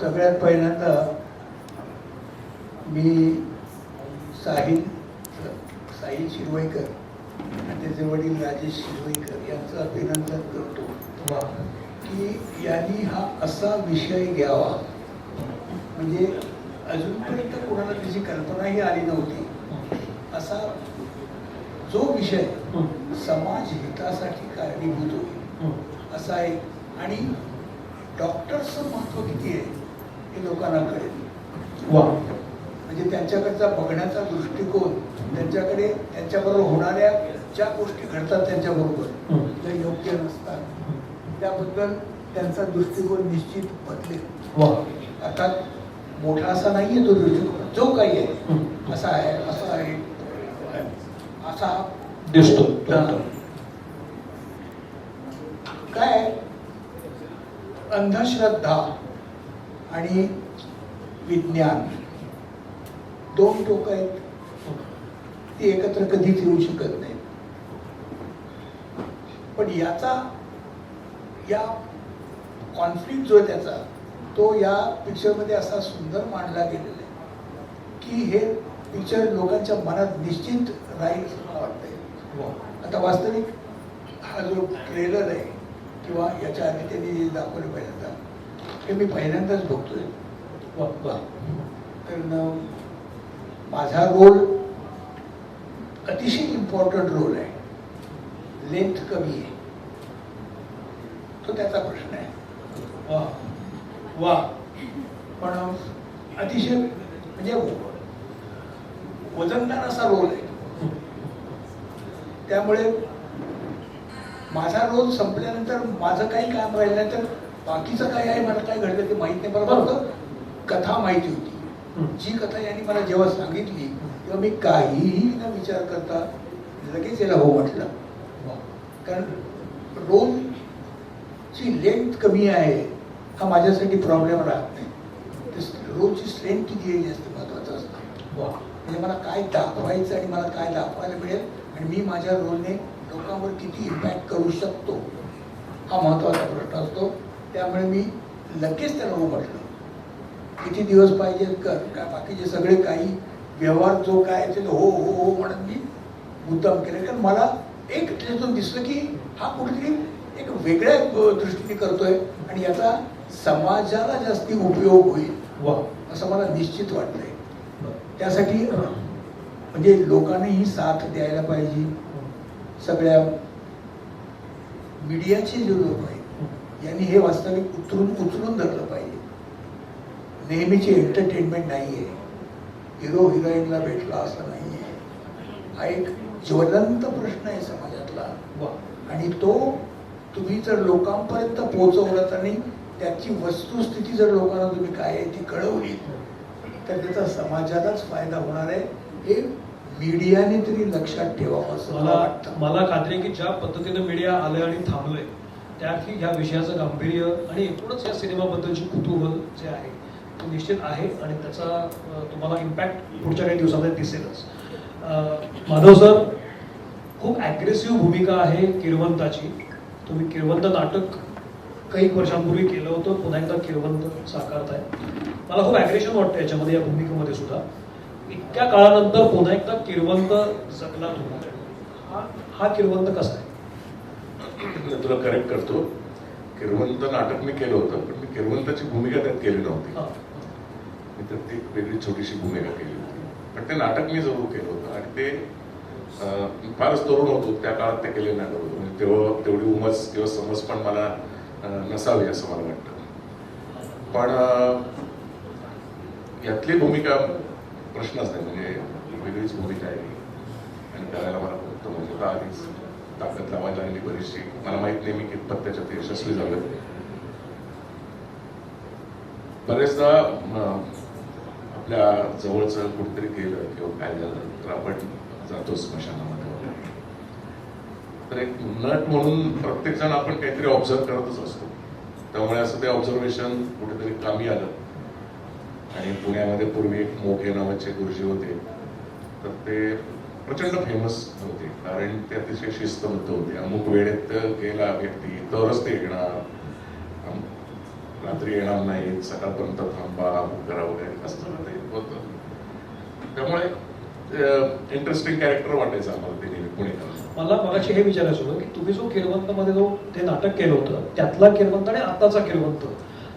सगळ्यात पहिल्यांदा मी साहिल साहिल शिरवईकर आणि त्याचे वडील राजेश शिरवईकर यांचं अभिनंदन करतो. की यांनी हा असा विषय घ्यावा. म्हणजे अजूनपर्यंत कोणाला त्याची कल्पनाही आली नव्हती. असा जो विषय समाज हितासाठी कारणीभूत होईल असा आहे. आणि डॉक्टरचं महत्त्व किती आहे? हे लोकांना कळेल. वा. म्हणजे त्यांच्याकडचा बघण्याचा दृष्टिकोन त्यांच्याकडे त्यांच्याबरोबर होणाऱ्या ज्या गोष्टी घडतात त्यांच्याबरोबर. ज्या योग्य नसतात. त्याबद्दल त्यांचा दृष्टिकोन निश्चित बदलेल वा. आता मोठा असा नाहीये तो दृष्टिकोन जो काही आहे. असा आहे असा आहे. असा दिसतो. काय? अंधश्रद्धा. आणि विज्ञान. दोन टोक आहेत. ती एकत्र कधीच येऊ शकत नाही पण याचा या कॉन्फ्लिक्ट जो आहे त्याचा तो या पिक्चरमध्ये असा सुंदर मांडला गेलेला आहे की हे पिक्चर लोकांच्या मनात निश्चित राहील मला वाटतंय. आता वास्तविक हा जो ट्रेलर आहे किंवा याच्या आधी त्यांनी दाखवलं पहिल्यांदा हे मी पहिल्यांदाच बघतोय. कारण वा. तर माझा रोल अतिशय इम्पॉर्टंट रोल आहे. लेंथ कमी आहे. तो त्याचा प्रश्न आहे. वा वा. पण अतिशय म्हणजे वजनदार असा रोल आहे. त्यामुळे माझा रोल संपल्यानंतर माझं काही काम राहिलं तर बाकीचं काय आहे मला काय घडलं ते माहीत नाही. मला फक्त कथा माहिती होती. जी कथा यांनी मला जेव्हा सांगितली तेव्हा मी काहीही न विचार करता लगेच याला हो म्हटलं. कारण रोलची लेंथ कमी आहे हा माझ्यासाठी प्रॉब्लेम राहत नाही. ते रोलची स्ट्रेंथ किती आहे हे जास्त महत्वाचं असतं. म्हणजे मला काय दाखवायचं आणि मला काय दाखवायला मिळेल आणि मी माझ्या रोलने लोकांवर किती इम्पॅक्ट करू शकतो हा महत्त्वाचा प्रश्न असतो. त्यामुळे मी लगेच त्याला हो म्हटलं किती दिवस पाहिजे कर काय बाकीचे सगळे काही व्यवहार जो काय ते हो हो हो म्हणत मी मुद्दाम केले. कारण मला एक त्याच्यातून दिसलं की हा कुठेतरी एक वेगळ्या दृष्टीने करतोय आणि याचा समाजाला जास्ती उपयोग होईल. वा असं मला निश्चित वाटतंय. त्यासाठी म्हणजे लोकांनीही साथ द्यायला पाहिजे. सगळ्या मीडियाचे जे लोक आहेत यांनी हे वास्तविक उतरून उचलून धरलं पाहिजे. नेहमीची एंटरटेनमेंट नाही आहे हिरो हिरोईनला भेटला असं नाही आहे हा एक ज्वलंत प्रश्न आहे समाजातला. आणि तो तुम्ही जर लोकांपर्यंत पोहोचवलात आणि त्याची वस्तुस्थिती जर लोकांना तुम्ही काय आहे ती कळवली तर त्याचा समाजालाच फायदा होणार आहे. हे मीडियाने तरी लक्षात ठेवावं असं मला वाटतं. मला खात्री की ज्या पद्धतीने मीडिया आलंय आणि थांबलंय त्यात ह्या विषयाचं गांभीर्य आणि एकूणच या सिनेमाबद्दलची कुतूहल जे आहे ते निश्चित आहे आणि त्याचा तुम्हाला इम्पॅक्ट पुढच्या काही दिवसामध्ये दिसेलच. माधव सर खूप ॲग्रेसिव्ह भूमिका आहे किरवंताची. तुम्ही किरवंत नाटक काही वर्षांपूर्वी केलं होतं पुन्हा एकदा किरवंत साकारताय. मला खूप ॲग्रेशन वाटतं याच्यामध्ये या भूमिकेमध्ये सुद्धा. इतक्या काळानंतर पुन्हा एकदा किरवंत जगला तुम्हाला. हा हा किरवंत कसा आहे? मी तुला करेक्ट करतो. किरवंत नाटक मी केलं होतं पण मी किरवंताची भूमिका त्यात केली नव्हती. मी तर ती वेगळी छोटीशी भूमिका केली होती. पण ते नाटक मी जरूर केलं होतं आणि ते फारच तरुण होतो. त्या काळात ते केलेलं नाटक होतं. म्हणजे तेव्हा तेवढी उमज किंवा समज पण मला नसावी असं मला वाटतं. पण यातली भूमिका प्रश्नच नाही. म्हणजे वेगळीच भूमिका आहे. आणि करायला मला खूप म्हणजे आधीच ताकद लावायला लागली बरीचशी. मला माहीत नाही मी कितपत त्याच्यात यशस्वी झालो बरेचदा आपल्या जवळचं कुठेतरी गेलं किंवा काय झालं तर आपण जातो स्मशानामध्ये वगैरे. तर एक नट म्हणून प्रत्येक जण आपण काहीतरी ऑब्झर्व करतच असतो. त्यामुळे असं ते ऑब्झर्वेशन कुठेतरी कामी आलं. आणि पुण्यामध्ये पूर्वी एक मोघे नावाचे गुरुजी होते. तर ते प्रचंड फेमस होते. कारण ते अतिशय शिस्तबद्ध होते. अमुक वेळेत गेला व्यक्ती तरच ते येणार. रात्री येणार नाही सकाळपर्यंत थांबा करा वगैरे असं ते होतं. त्यामुळे इंटरेस्टिंग कॅरेक्टर वाटायचं आम्हाला ते नेहमी पुणेकर मला मगाशी हे विचारायचं होतं की तुम्ही जो किरवंत मध्ये जो ते नाटक केलं होतं त्यातला किरवंत आणि आताचा किरवंत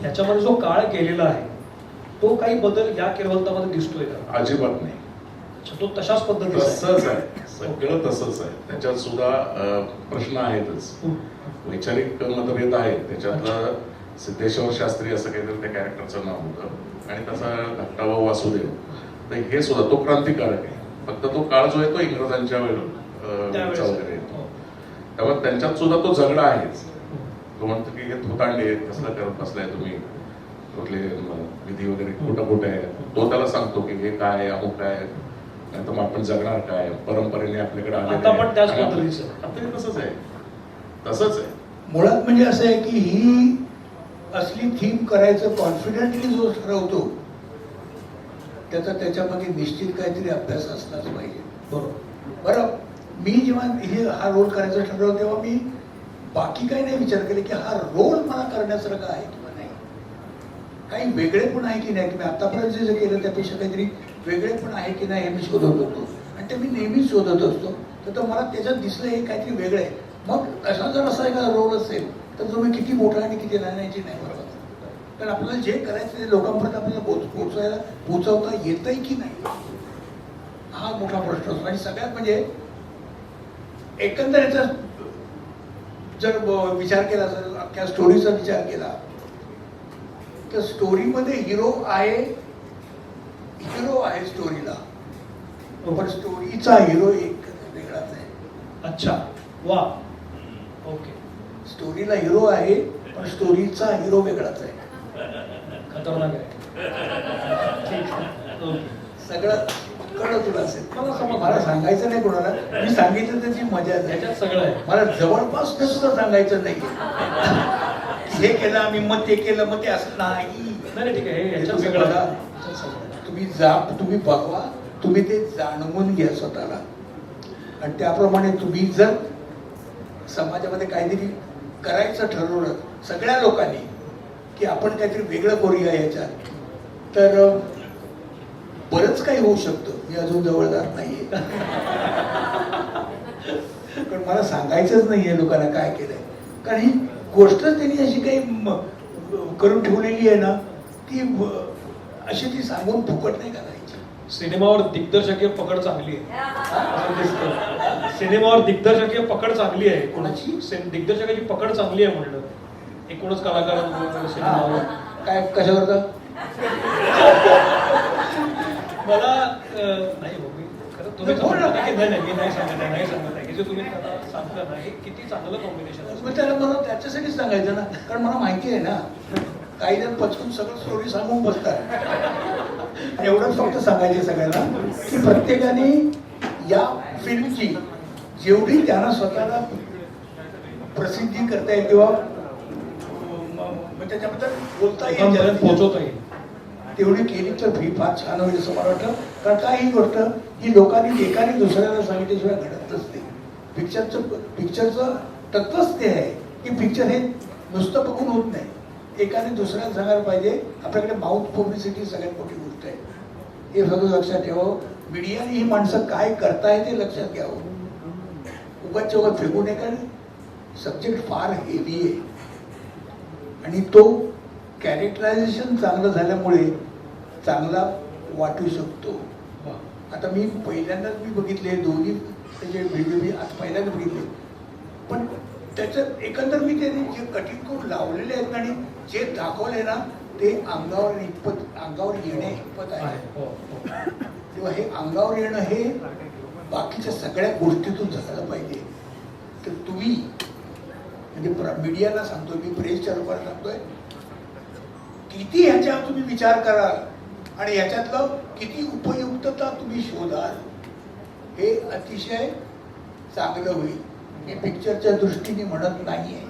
ह्याच्यामध्ये जो काळ केलेला आहे तो काही बदल या किरवंतामध्ये दिसतोय का? अजिबात नाही. तो तशाच पद्धतीचा. तसंच आहे. सगळं तसंच आहे. त्याच्यात सुद्धा प्रश्न आहेतच. वैचारिक मतभेद आहेत. त्याच्यातलं सिद्धेश्वर शास्त्री असं काहीतरी त्या कॅरेक्टरचं नाव होतं. आणि तसा धाकटा भाऊ वासुदेव तर हे सुद्धा तो क्रांतिकारक आहे. फक्त तो काळ जो आहे तो इंग्रजांच्या. वेळचा वगैरे येतो. त्यामुळे त्यांच्यात सुद्धा तो झगडा आहेच. तो म्हणतो की हे थोतांडे कसलं करत बसलाय तुम्ही? कुठले विधी वगैरे खोटं खोटं आहे. तो त्याला सांगतो की हे काय आहे, अमुक काय नाहीतर मग आपण जगणार काय? परंपरेने आपल्याकडे आलेलं आता पण आहे. त्याच पद्धतीचं. आता हे तसंच आहे. तसंच आहे. मुळात म्हणजे असं आहे की ही असली थीम करायचं कॉन्फिडेंटली जो ठरवतो त्याचा त्याच्यामध्ये निश्चित काहीतरी अभ्यास असलाच पाहिजे. बरोबर. बरं मी जेव्हा हे हा रोल करायचं ठरवलं तेव्हा मी बाकी काही नाही विचार केले की हा रोल मला करण्यासारखा आहे किंवा नाही. काही वेगळे पण आहे की नाही? की मी आतापर्यंत जे जे केलं त्यापेक्षा काहीतरी वेगळे पण आहे की नाही हे मी शोधत होतो. आणि ते मी नेहमीच शोधत असतो. तर तो मला त्याच्यात दिसलं हे काहीतरी वेगळं आहे. मग असा जर असा एखादा रोल असेल तर तुम्ही किती मोठा आणि किती लहान याची नाही बरोबर. कारण आपल्याला जे करायचं ते लोकांपर्यंत आपल्याला पोच पोचवायला पोचवता येतंय की नाही? हा मोठा प्रश्न असतो. आणि सगळ्यात म्हणजे एकंदर याचा जर विचार केला जर अख्ख्या स्टोरीचा विचार केला तर स्टोरीमध्ये हिरो आहे आहे स्टोरीला पण स्टोरीचा हिरो एक वेगळाच आहे. अच्छा. वा. ओके. स्टोरीला हिरो आहे पण स्टोरीचा हिरो वेगळाच आहे. खतरनाक आहे. ठीक. आहे. ओके. सगळं कळलं तुला असेल. मला समजलं. मला सांगायचं नाही कोणाला. मी सांगितलं त्याची मजा त्याच्यात सगळं आहे. मला जवळपास ते सुद्धा सांगायचं नाही. हे केलं आम्ही मग ते केलं मग ते असं नाही. ठीक आहे. हे तुम्ही तुम्ही जा तुम्ही बघवा तुम्ही ते जाणवून घ्या स्वतःला. आणि त्याप्रमाणे तुम्ही जर समाजामध्ये काहीतरी करायचं ठरवलं सगळ्या लोकांनी की आपण काहीतरी वेगळं करूया याच्यात तर बरंच काही होऊ शकतं. मी अजून जवळ जात नाहीये. पण मला सांगायचंच नाहीये लोकांना काय केलंय. कारण ही गोष्टच त्यांनी अशी काही करून ठेवलेली आहे ना ती अशी ती सांगून फुकट नाही करायची सिनेमावर दिग्दर्शकीय पकड चांगली आहे. सिनेमावर दिग्दर्शकीय पकड चांगली आहे. कोणाची? दिग्दर्शकाची पकड चांगली आहे म्हणलं. एकूणच सिनेमावर. काय कशावर मला नाही हो तुम्ही की नाही नाही नाही सांगत आहे नाही सांगत आहे. हे जे तुम्ही आता सांगता ना हे किती चांगलं कॉम्बिनेशन त्याला मला त्याच्यासाठीच सांगायचं ना. कारण मला माहिती आहे ना. काही जण पचकून सगळं स्टोरी सांगून बसतात एवढंच फक्त सांगायचे सगळ्यांना की प्रत्येकाने या फिल्मची जेवढी त्यांना स्वतःला प्रसिद्धी करता येईल किंवा त्याच्याबद्दल बोलता येईल. पोहोचवता येईल. तेवढी केली तर ही फार छान होईल असं मला वाटतं. कारण काय ही गोष्ट ही लोकांनी एकाने दुसऱ्याला सांगितल्याशिवाय घडत नसते. पिक्चरचं पिक्चरचं तत्वच ते आहे की पिक्चर हे नुसतं बघून होत नाही. एकाने दुसऱ्याला सांगायला पाहिजे आपल्याकडे माउथ पब्लिसिटी सगळ्यात मोठी गोष्ट आहे. हे सगळं लक्षात ठेवावं मीडियाने ही माणसं काय करताय ते लक्षात घ्यावं. उगाच उगाच फेकू नये कारण सब्जेक्ट फार हेवी आहे. आणि तो कॅरेक्टरायझेशन चांगलं झाल्यामुळे चांगला वाटू शकतो. आता मी पहिल्यांदाच मी बघितले दोन्ही त्याचे व्हिडिओ मी आज पहिल्यांदा बघितले. त्याच्यात एकंदर मी त्याने जे कठीण करून लावलेले आहेत आणि जे दाखवले ना ते अंगावर इतपत अंगावर येणे इतपत आहे. आहे हो, हो. तेव्हा हे अंगावर येणं हे बाकीच्या सगळ्या गोष्टीतून झालं पाहिजे तर तुम्ही म्हणजे प्र- मीडियाला सांगतोय मी प्रेसच्या लोकांना सांगतोय किती ह्याच्यावर तुम्ही विचार कराल आणि ह्याच्यातलं किती उपयुक्तता तुम्ही शोधाल हे अतिशय चांगलं होईल मी पिक्चरच्या दृष्टीने म्हणत नाहीये.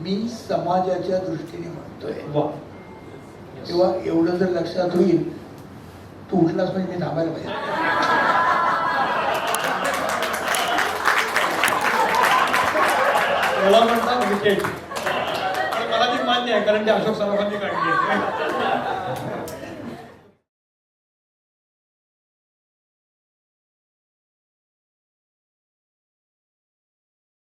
मी समाजाच्या दृष्टीने म्हणतोय. वा. तेव्हा एवढं जर लक्षात होईल तू उठलास म्हणजे मी थांबायला पाहिजे. याला म्हणतात विकेट मला ती मान्य आहे कारण ते अशोक सराफांनी काढली आहे.